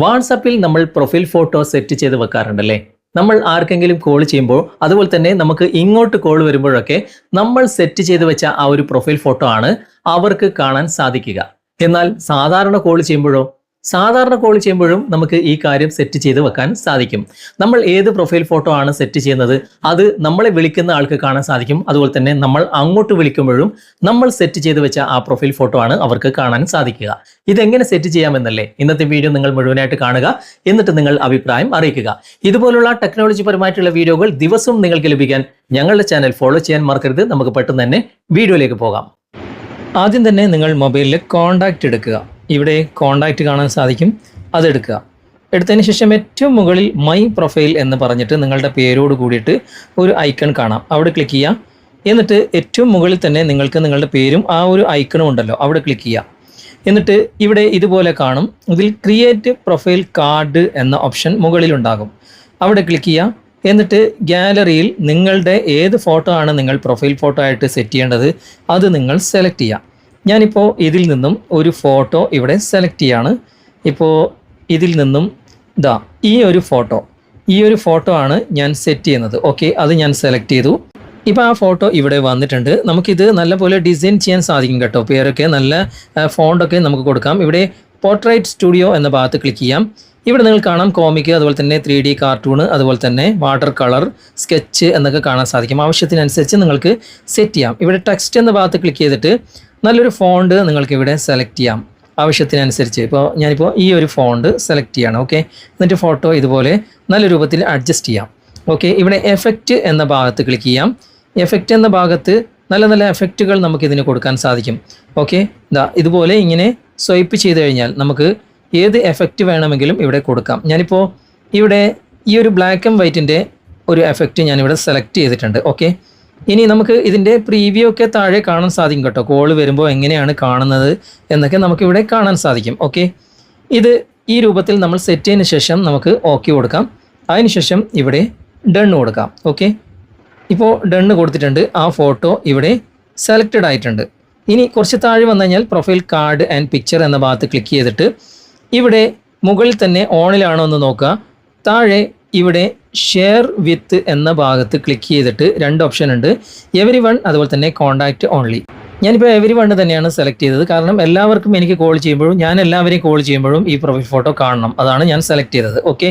വാട്സാപ്പിൽ നമ്മൾ profile photo set ചെയ്ത് വെക്കാറുണ്ടല്ലേ? നമ്മൾ ആർക്കെങ്കിലും കോൾ ചെയ്യുമ്പോൾ അതുപോലെ തന്നെ നമുക്ക് ഇങ്ങോട്ട് കോൾ വരുമ്പോഴൊക്കെ നമ്മൾ സെറ്റ് ചെയ്ത് വെച്ച ആ ഒരു പ്രൊഫൈൽ ഫോട്ടോ ആണ് അവർക്ക് കാണാൻ സാധിക്കുക. എന്നാൽ സാധാരണ കോൾ ചെയ്യുമ്പോഴോ സാധാരണ കോൾ ചെയ്യുമ്പോഴും നമുക്ക് ഈ കാര്യം സെറ്റ് ചെയ്ത് വെക്കാൻ സാധിക്കും. നമ്മൾ ഏത് പ്രൊഫൈൽ ഫോട്ടോ ആണ് സെറ്റ് ചെയ്യുന്നത് അത് നമ്മളെ വിളിക്കുന്ന ആൾക്ക് കാണാൻ സാധിക്കും. അതുപോലെ തന്നെ നമ്മൾ അങ്ങോട്ട് വിളിക്കുമ്പോഴും നമ്മൾ സെറ്റ് ചെയ്ത് വെച്ച ആ പ്രൊഫൈൽ ഫോട്ടോ ആണ് അവർക്ക് കാണാൻ സാധിക്കുക. ഇതെങ്ങനെ സെറ്റ് ചെയ്യാമെന്നല്ലേ? ഇന്നത്തെ വീഡിയോ നിങ്ങൾ മുഴുവനായിട്ട് കാണുക. എന്നിട്ട് നിങ്ങൾ അഭിപ്രായം അറിയിക്കുക. ഇതുപോലുള്ള ടെക്നോളജി പരമായിട്ടുള്ള വീഡിയോകൾ ദിവസവും നിങ്ങൾക്ക് ലഭിക്കാൻ ഞങ്ങളുടെ ചാനൽ ഫോളോ ചെയ്യാൻ മറക്കരുത്. നമുക്ക് പെട്ടെന്ന് തന്നെ വീഡിയോയിലേക്ക് പോകാം. ആദ്യം തന്നെ നിങ്ങൾ മൊബൈലിൽ കോണ്ടാക്റ്റ് എടുക്കുക. ഇവിടെ കോണ്ടാക്റ്റ് കാണാൻ സാധിക്കും. അതെടുക്കുക എടുത്തതിന് ശേഷം ഏറ്റവും മുകളിൽ മൈ പ്രൊഫൈൽ എന്ന് പറഞ്ഞിട്ട് നിങ്ങളുടെ പേരോട് കൂടിയിട്ട് ഒരു ഐക്കൺ കാണാം. അവിടെ ക്ലിക്ക് ചെയ്യുക. എന്നിട്ട് ഏറ്റവും മുകളിൽ തന്നെ നിങ്ങൾക്ക് നിങ്ങളുടെ പേരും ആ ഒരു ഐക്കണും ഉണ്ടല്ലോ. അവിടെ ക്ലിക്ക് ചെയ്യുക. എന്നിട്ട് ഇവിടെ ഇതുപോലെ കാണും. ഇതിൽ ക്രിയേറ്റ് പ്രൊഫൈൽ കാർഡ് എന്ന ഓപ്ഷൻ മുകളിലുണ്ടാകും. അവിടെ ക്ലിക്ക് ചെയ്യുക. എന്നിട്ട് ഗാലറിയിൽ നിങ്ങളുടെ ഏത് ഫോട്ടോ ആണ് നിങ്ങൾ പ്രൊഫൈൽ ഫോട്ടോ ആയിട്ട് സെറ്റ് ചെയ്യേണ്ടത്? അത് നിങ്ങൾ സെലക്ട് ചെയ്യുക. ഞാനിപ്പോൾ ഇതിൽ നിന്നും ഒരു ഫോട്ടോ ഇവിടെ സെലക്ട് ചെയ്യാണ്. ഇപ്പോൾ ഇതിൽ നിന്നും ഇതാ ഈ ഒരു ഫോട്ടോ. ഈ ഒരു ഫോട്ടോ ആണ് ഞാൻ സെറ്റ് ചെയ്യുന്നത്. ഓക്കെ അത് ഞാൻ സെലക്ട് ചെയ്തു. ഇപ്പോൾ ആ ഫോട്ടോ ഇവിടെ വന്നിട്ടുണ്ട്. നമുക്കിത് നല്ലപോലെ ഡിസൈൻ ചെയ്യാൻ സാധിക്കും കേട്ടോ. പേരൊക്കെ നല്ല ഫോണ്ടൊക്കെ നമുക്ക് കൊടുക്കാം. ഇവിടെ പോർട്രേറ്റ് സ്റ്റുഡിയോ എന്ന ഭാഗത്ത് ക്ലിക്ക് ചെയ്യാം. ഇവിടെ നിങ്ങൾ കാണാം കോമിക് അതുപോലെ തന്നെ ത്രീ ഡി കാർട്ടൂൺ അതുപോലെ തന്നെ വാട്ടർ കളർ സ്കെച്ച് എന്നൊക്കെ കാണാൻ സാധിക്കും. ആവശ്യത്തിനനുസരിച്ച് നിങ്ങൾക്ക് സെറ്റ് ചെയ്യാം. ഇവിടെ ടെക്സ്റ്റ് എന്ന ഭാഗത്ത് ക്ലിക്ക് ചെയ്തിട്ട് നല്ലൊരു ഫോണ്ട് നിങ്ങൾക്ക് ഇവിടെ സെലക്ട് ചെയ്യാം. ആവശ്യത്തിനനുസരിച്ച്. ഇപ്പോൾ ഞാനിപ്പോൾ ഈ ഒരു ഫോണ്ട് സെലക്ട് ചെയ്യണം ഓക്കെ എന്നിട്ട് ഫോട്ടോ ഇതുപോലെ നല്ല രൂപത്തിൽ അഡ്ജസ്റ്റ് ചെയ്യാം. ഓക്കെ ഇവിടെ എഫക്റ്റ് എന്ന ഭാഗത്ത് ക്ലിക്ക് ചെയ്യാം. എഫക്റ്റ് എന്ന ഭാഗത്ത് നല്ല നല്ല എഫക്റ്റുകൾ നമുക്ക് ഇതിന് കൊടുക്കാൻ സാധിക്കും. ഓക്കെ ഇതാ ഇതുപോലെ ഇങ്ങനെ സ്വൈപ്പ് ചെയ്ത് കഴിഞ്ഞാൽ നമുക്ക് ഏത് എഫക്റ്റ് വേണമെങ്കിലും ഇവിടെ കൊടുക്കാം. ഞാനിപ്പോൾ ഇവിടെ ഈ ഒരു ബ്ലാക്ക് ആൻഡ് വൈറ്റിന്റെ ഒരു എഫക്റ്റ് ഞാനിവിടെ സെലക്ട് ചെയ്തിട്ടുണ്ട്. ഓക്കെ ഇനി നമുക്ക് ഇതിന്റെ പ്രീവ്യൂ ഒക്കെ താഴെ കാണാൻ സാധിക്കും കേട്ടോ. കോൾ വരുമ്പോൾ എങ്ങനെയാണ് കാണുന്നത് എന്നൊക്കെ നമുക്കിവിടെ കാണാൻ സാധിക്കും. ഓക്കെ ഇത് ഈ രൂപത്തിൽ നമ്മൾ സെറ്റ് ചെയ്തതിന് ശേഷം നമുക്ക് ഓക്കെ കൊടുക്കാം. അതിനുശേഷം ഇവിടെ ഡണ്ണ് കൊടുക്കാം. ഓക്കെ ഇപ്പോൾ ഡണ്ണ് കൊടുത്തിട്ടുണ്ട്. ആ ഫോട്ടോ ഇവിടെ സെലക്റ്റഡ് ആയിട്ടുണ്ട്. ഇനി കുറച്ച് താഴെ വന്നു കഴിഞ്ഞാൽ പ്രൊഫൈൽ കാർഡ് ആൻഡ് പിക്ചർ എന്ന ഭാഗത്ത് ക്ലിക്ക് ചെയ്തിട്ട് ഇവിടെ മുകളിൽ തന്നെ ഓണിലാണോ എന്ന് നോക്കുക. താഴെ ഇവിടെ ഷെയർ വിത്ത് എന്ന ഭാഗത്ത് ക്ലിക്ക് ചെയ്തിട്ട് രണ്ട് ഓപ്ഷൻ ഉണ്ട്. എവരി വൺ അതുപോലെ തന്നെ കോണ്ടാക്റ്റ് ഓൺലി ഞാനിപ്പോൾ എവരി വൺ തന്നെയാണ് സെലക്ട് ചെയ്തത്. കാരണം എല്ലാവർക്കും എനിക്ക് കോൾ ചെയ്യുമ്പോഴും ഞാൻ എല്ലാവരെയും കോൾ ചെയ്യുമ്പോഴും ഈ പ്രൊഫൈൽ ഫോട്ടോ കാണണം. അതാണ് ഞാൻ സെലക്ട് ചെയ്തത്. ഓക്കെ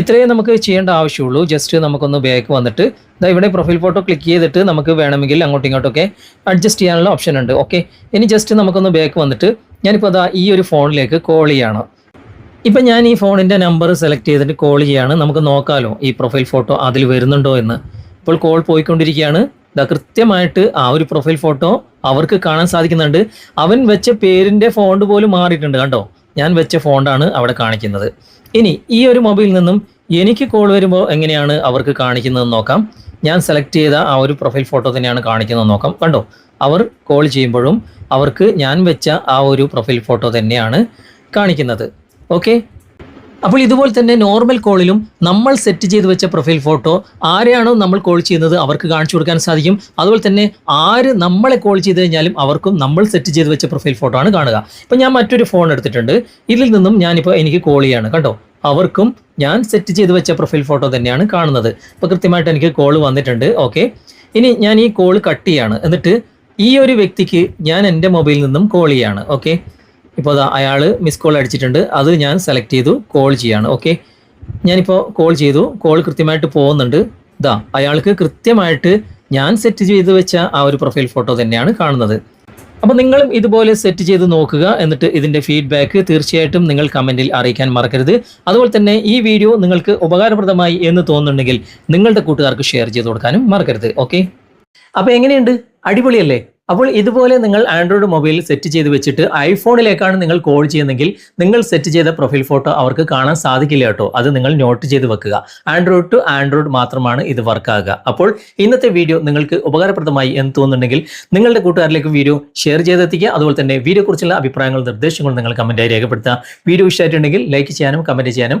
ഇത്രയും നമുക്ക് ചെയ്യേണ്ട ആവശ്യമുള്ളൂ. ജസ്റ്റ് നമുക്കൊന്ന് ബാക്ക് വന്നിട്ട് ഇതാ ഇവിടെ പ്രൊഫൈൽ ഫോട്ടോ ക്ലിക്ക് ചെയ്തിട്ട് നമുക്ക് വേണമെങ്കിൽ അങ്ങോട്ടും ഇങ്ങോട്ടൊക്കെ അഡ്ജസ്റ്റ് ചെയ്യാനുള്ള ഓപ്ഷൻ ഉണ്ട്. ഓക്കെ ഇനി ജസ്റ്റ് നമുക്കൊന്ന് ബാക്ക് വന്നിട്ട് ഞാനിപ്പോൾ അതാ ഈ ഒരു ഫോണിലേക്ക് കോൾ ചെയ്യാണ്. ഇപ്പം ഞാൻ ഈ ഫോണിന്റെ നമ്പർ സെലക്ട് ചെയ്തിട്ട് കോൾ ചെയ്യാണ്. നമുക്ക് നോക്കാമല്ലോ ഈ പ്രൊഫൈൽ ഫോട്ടോ അതിൽ വരുന്നുണ്ടോ എന്ന്. ഇപ്പോൾ കോൾ പോയിക്കൊണ്ടിരിക്കുകയാണ്. ഇതാ കൃത്യമായിട്ട് ആ ഒരു പ്രൊഫൈൽ ഫോട്ടോ അവർക്ക് കാണാൻ സാധിക്കുന്നുണ്ട്. അവൻ വെച്ച പേരിന്റെ ഫോണ്ട് പോലും മാറിയിട്ടുണ്ട് കണ്ടോ? ഞാൻ വെച്ച ഫോണ്ടാണ് അവിടെ കാണിക്കുന്നത്. ഇനി ഈ ഒരു മൊബൈലിൽ നിന്നും എനിക്ക് കോൾ വരുമ്പോൾ എങ്ങനെയാണ് അവർക്ക് കാണിക്കുന്നതെന്ന് നോക്കാം. ഞാൻ സെലക്ട് ചെയ്ത ആ ഒരു പ്രൊഫൈൽ ഫോട്ടോ തന്നെയാണ് കാണിക്കുന്നത് നോക്കാം. കണ്ടോ? അവർ കോൾ ചെയ്യുമ്പോഴും അവർക്ക് ഞാൻ വെച്ച ആ ഒരു പ്രൊഫൈൽ ഫോട്ടോ തന്നെയാണ് കാണിക്കുന്നത്. ഓക്കെ അപ്പോൾ ഇതുപോലെ തന്നെ നോർമൽ കോളിലും നമ്മൾ സെറ്റ് ചെയ്ത് വെച്ച പ്രൊഫൈൽ ഫോട്ടോ ആരെയാണോ നമ്മൾ കോൾ ചെയ്യുന്നത് അവർക്ക് കാണിച്ചു കൊടുക്കാൻ സാധിക്കും. അതുപോലെ തന്നെ ആര് നമ്മളെ കോൾ ചെയ്ത് കഴിഞ്ഞാലും അവർക്കും നമ്മൾ സെറ്റ് ചെയ്ത് വെച്ച പ്രൊഫൈൽ ഫോട്ടോ ആണ് കാണുക. ഇപ്പം ഞാൻ മറ്റൊരു ഫോൺ എടുത്തിട്ടുണ്ട്. ഇതിൽ നിന്നും ഞാനിപ്പോൾ എനിക്ക് കോൾ ചെയ്യാണ് കണ്ടോ? അവർക്കും ഞാൻ സെറ്റ് ചെയ്ത് വെച്ച പ്രൊഫൈൽ ഫോട്ടോ തന്നെയാണ് കാണുന്നത്. ഇപ്പോൾ കൃത്യമായിട്ട് എനിക്ക് കോൾ വന്നിട്ടുണ്ട്. ഓക്കെ ഇനി ഞാൻ ഈ കോൾ കട്ട് ചെയ്യാണ്. എന്നിട്ട് ഈ ഒരു വ്യക്തിക്ക് ഞാൻ എന്റെ മൊബൈലിൽ നിന്നും കോൾ ചെയ്യാണ്. ഓക്കെ ഇപ്പോൾ അയാൾ മിസ് കോൾ അടിച്ചിട്ടുണ്ട്. അത് ഞാൻ സെലക്ട് ചെയ്തു കോൾ ചെയ്യാണ് ഓക്കെ ഞാനിപ്പോൾ കോൾ ചെയ്തു കോൾ കൃത്യമായിട്ട് പോകുന്നുണ്ട്. ഇതാ അയാൾക്ക് കൃത്യമായിട്ട് ഞാൻ സെറ്റ് ചെയ്ത് വെച്ച ആ ഒരു പ്രൊഫൈൽ ഫോട്ടോ തന്നെയാണ് കാണുന്നത്. അപ്പോൾ നിങ്ങളും ഇതുപോലെ സെറ്റ് ചെയ്ത് നോക്കുക എന്നിട്ട് ഇതിന്റെ ഫീഡ്ബാക്ക് തീർച്ചയായിട്ടും നിങ്ങൾ കമന്റിൽ അറിയിക്കാൻ മറക്കരുത്. അതുപോലെ തന്നെ ഈ വീഡിയോ നിങ്ങൾക്ക് ഉപകാരപ്രദമായി എന്ന് തോന്നുന്നുണ്ടെങ്കിൽ നിങ്ങളുടെ കൂട്ടുകാർക്ക് ഷെയർ ചെയ്ത് കൊടുക്കാനും മറക്കരുത് ഓക്കെ അപ്പോൾ എങ്ങനെയുണ്ട്? അടിപൊളിയല്ലേ? അപ്പോൾ ഇതുപോലെ നിങ്ങൾ ആൻഡ്രോയിഡ് മൊബൈൽ സെറ്റ് ചെയ്ത് വെച്ചിട്ട് ഐഫോണിലേക്കാണ് നിങ്ങൾ കോൾ ചെയ്യുന്നതെങ്കിൽ നിങ്ങൾ സെറ്റ് ചെയ്ത പ്രൊഫൈൽ ഫോട്ടോ അവർക്ക് കാണാൻ സാധിക്കില്ല കേട്ടോ. അത് നിങ്ങൾ നോട്ട് ചെയ്ത് വെക്കുക. ആൻഡ്രോയിഡ് ടു ആൻഡ്രോയിഡ് മാത്രമാണ് ഇത് വർക്കാകുക അപ്പോൾ ഇന്നത്തെ വീഡിയോ നിങ്ങൾക്ക് ഉപകാരപ്രദമായി എന്ന് തോന്നുന്നുണ്ടെങ്കിൽ നിങ്ങളുടെ കൂട്ടുകാരിലേക്ക് വീഡിയോ ഷെയർ ചെയ്തെത്തിക്കുക. അതുപോലെ തന്നെ വീഡിയോ കുറിച്ചുള്ള അഭിപ്രായങ്ങളും നിർദ്ദേശങ്ങളും നിങ്ങൾ കമന്റായി രേഖപ്പെടുത്തുക. വീഡിയോ ഇഷ്ടമായിട്ടുണ്ടെങ്കിൽ ലൈക്ക് ചെയ്യാനും കമന്റ് ചെയ്യാനും